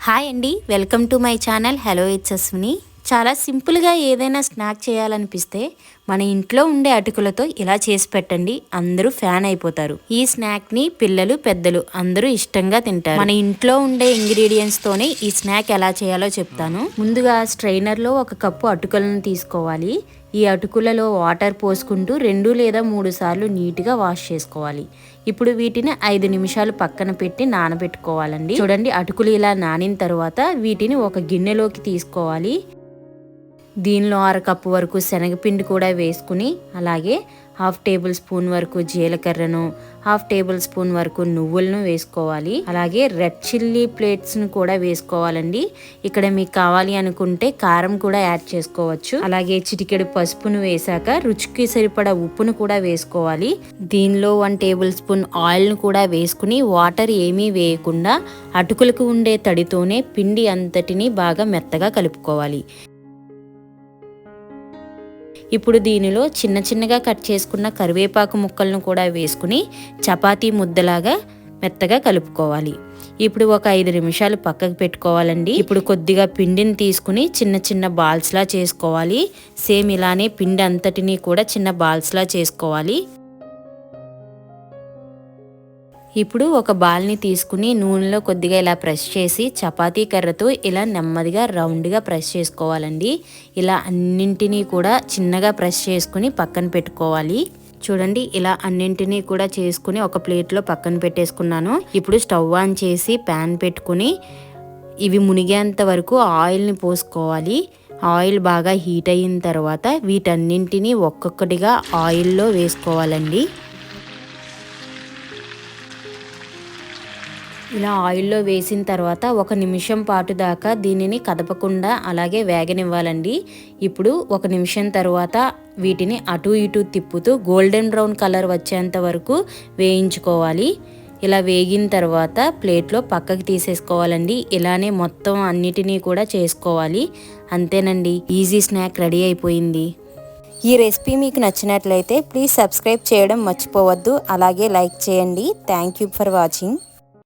Hi అండి welcome to my channel. Hello it's Ashwini చాలా సింపుల్గా ఏదైనా స్నాక్ చేయాలనిపిస్తే మన ఇంట్లో ఉండే అటుకులతో ఇలా చేసి పెట్టండి. అందరూ ఫ్యాన్ అయిపోతారు. ఈ స్నాక్ని పిల్లలు పెద్దలు అందరూ ఇష్టంగా తింటారు. మన ఇంట్లో ఉండే ఇంగ్రీడియంట్స్తోనే ఈ స్నాక్ ఎలా చేయాలో చెప్తాను. ముందుగా స్ట్రైనర్లో ఒక కప్పు అటుకులను తీసుకోవాలి. ఈ అటుకులలో వాటర్ పోసుకుంటూ రెండు లేదా మూడు సార్లు నీట్గా వాష్ చేసుకోవాలి. ఇప్పుడు వీటిని ఐదు నిమిషాలు పక్కన పెట్టి నానబెట్టుకోవాలండి. చూడండి అటుకులు ఇలా నానిన తర్వాత వీటిని ఒక గిన్నెలోకి తీసుకోవాలి. దీనిలో అరకప్పు వరకు శనగపిండి కూడా వేసుకుని అలాగే హాఫ్ టేబుల్ స్పూన్ వరకు జీలకర్రను హాఫ్ టేబుల్ స్పూన్ వరకు నువ్వులను వేసుకోవాలి. అలాగే రెడ్ చిల్లీ ప్లేట్స్ను కూడా వేసుకోవాలండి. ఇక్కడ మీకు కావాలి అనుకుంటే కారం కూడా యాడ్ చేసుకోవచ్చు. అలాగే చిటికెడు పసుపును వేశాక రుచికి సరిపడా ఉప్పును కూడా వేసుకోవాలి. దీనిలో వన్ టేబుల్ స్పూన్ ఆయిల్ను కూడా వేసుకుని వాటర్ ఏమీ వేయకుండా అటుకులకు ఉండే తడితోనే పిండి అంతటిని బాగా మెత్తగా కలుపుకోవాలి. ఇప్పుడు దీనిలో చిన్న చిన్నగా కట్ చేసుకున్న కరివేపాకు ముక్కలను కూడా వేసుకుని చపాతీ ముద్దలాగా మెత్తగా కలుపుకోవాలి. ఇప్పుడు ఒక ఐదు నిమిషాలు పక్కకు పెట్టుకోవాలండి. ఇప్పుడు కొద్దిగా పిండిని తీసుకుని చిన్న చిన్న బాల్స్లా చేసుకోవాలి. సేమ్ ఇలానే పిండి అంతటినీ కూడా చిన్న బాల్స్లా చేసుకోవాలి. ఇప్పుడు ఒక బాల్ని తీసుకుని నూనెలో కొద్దిగా ఇలా ప్రెస్ చేసి చపాతీ కర్రతో ఇలా నెమ్మదిగా రౌండ్గా ప్రెస్ చేసుకోవాలండి. ఇలా అన్నింటినీ కూడా చిన్నగా ప్రెస్ చేసుకుని పక్కన పెట్టుకోవాలి. చూడండి ఇలా అన్నింటినీ కూడా చేసుకుని ఒక ప్లేట్లో పక్కన పెట్టేసుకున్నాను. ఇప్పుడు స్టవ్ ఆన్ చేసి ప్యాన్ పెట్టుకుని ఇవి మునిగేంత వరకు ఆయిల్ని పోసుకోవాలి. ఆయిల్ బాగా హీట్ అయిన తర్వాత వీటన్నింటినీ ఒక్కొక్కటిగా ఆయిల్లో వేసుకోవాలండి. ఇలా ఆయిల్లో వేసిన తర్వాత ఒక నిమిషం పాటు దాకా దీనిని కదపకుండా అలాగే వేగనివ్వాలండి. ఇప్పుడు ఒక నిమిషం తర్వాత వీటిని అటు ఇటు తిప్పుతూ గోల్డెన్ బ్రౌన్ కలర్ వచ్చేంత వరకు వేయించుకోవాలి. ఇలా వేగిన తర్వాత ప్లేట్లో పక్కకి తీసేసుకోవాలండి. ఇలానే మొత్తం అన్నిటినీ కూడా చేసుకోవాలి. అంతేనండి ఈజీ స్నాక్ రెడీ అయిపోయింది. ఈ రెసిపీ మీకు నచ్చినట్లయితే ప్లీజ్ సబ్స్క్రైబ్ చేయడం మర్చిపోవద్దు. అలాగే లైక్ చేయండి. Thank you for watching.